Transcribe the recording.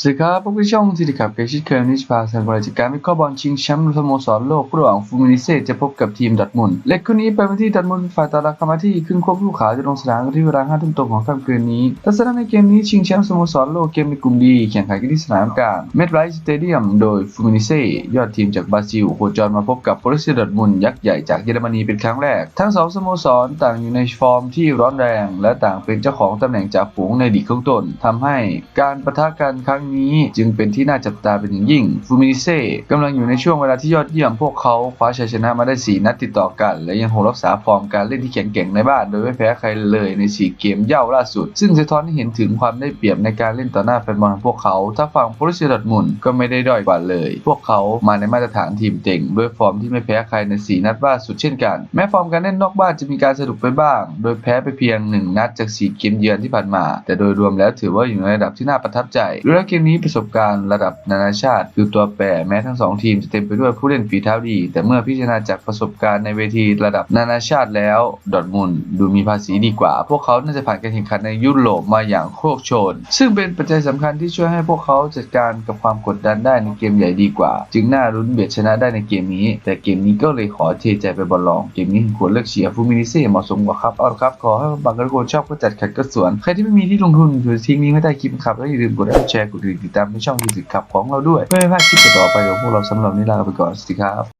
สวัสดีครับพวกพี่ช่องทีดีขับเกชิตเคอร์นิชพาสังกัดจากการวิเคราะห์บอลชิงแชมป์สโมสรโลกระหว่างฟูมินิเซจะพบกับทีมดอร์ทมุนเล็กคู่นี้เป็นที่ดอร์ทมุนฝ่ายตาราคามาที่ขึ้นควบคู่ขาจะลงสนามกันที่เวลาห้าทุ่มตรงของค่ำคืนนี้ทัศนะในเกมนี้ชิงแชมป์สโมสรโลกเกมในกลุ่มดีแข่งขันกันที่สนามกลางเมดไรส์สเตเดียมโดยฟูมินิเซยอดทีมจากบราซิลโคจรมาพบกับโปรตุเกสดอร์ทมุนยักษ์ใหญ่จากเยอรมนีเป็นครั้งแรก ทั้งสองสโมสรต่างอยู่ในฟอร์มที่ร้อนแรง และต่างเป็นเจ้าของตำแหน่งจ่าฝูงในลีกข้างต้นทำให้การปะทะกันครั้งนี้จึงเป็นที่น่าจับตาเป็นอย่างยิ่ง ฟูมินิเซ่กำลังอยู่ในช่วงเวลาที่ยอดเยี่ยมพวกเขาคว้าชัยชนะมาได้ 4 นัดติดต่อกัน และยังคงรักษาฟอร์มการเล่นที่แข็งแกร่งในบ้าน โดยไม่แพ้ใครเลยใน 4 เกมเย่าล่าสุด ซึ่งสะท้อนให้เห็นถึงความได้เปรียบในการเล่นต่อหน้าแฟนบอลของพวกเขา ถ้าฝั่งโปรตุเกสดอร์ทมุนก็ไม่ได้ด้อยกว่าเลย พวกเขามาในมาตรฐานทีมเต็งด้วยฟอร์มที่ไม่แพ้ใครใน 4 นัดล่าสุดเช่นกัน แม้ฟอร์มการเล่นนอกบ้านจะมีการสะดุดไปบ้าง โดยแพ้ไปเพียง 1 นัดจาก 4 เกมเยือนที่ผ่านมา แต่โดยรวมแล้วถือว่าอยู่ในระดับที่น่าประทับใจดูแล้วเกมนี้ประสบการณ์ระดับนานาชาติคือตัวแปรแม้ทั้งสองทีมจะเต็มไปด้วยผู้เล่นฝีเท้าดี แต่เมื่อพิจารณาจากประสบการณ์ในเวทีระดับนานาชาติแล้วดอทมุนดูมีภาษีดีกว่า พวกเขาน่าจะผ่านการแข่งขันในยุโรปมาอย่างโคกโชน ซึ่งเป็นปัจจัยสำคัญที่ช่วยให้พวกเขาจัดการกับความกดดันได้ในเกมใหญ่ดีกว่า จึงน่ารุ้นเบียดชนะได้ในเกมนี้ แต่เกมนี้ก็เลยขอเทใจไปบอลลอง เกมนี้ควรเลือกเชียร์ฟูมินิเซ่เหมาะสมกว่าครับเอาละครับ ขอให้บางกระโกนชอบก็จัดขัดก็สวน ใครที่ไม่มีที่ลงทุนหรือทิ้งนี้ไม่ได้คลิปครับแล้วอย่าลืมกดไลค์แชร์กดติดตามในช่องที่ติดขับของเราด้วยเพื่อไม่พลาดคลิปต่อไปของพวกเราสำหรับนนี้ลาไปก่อนสวัสดีครับ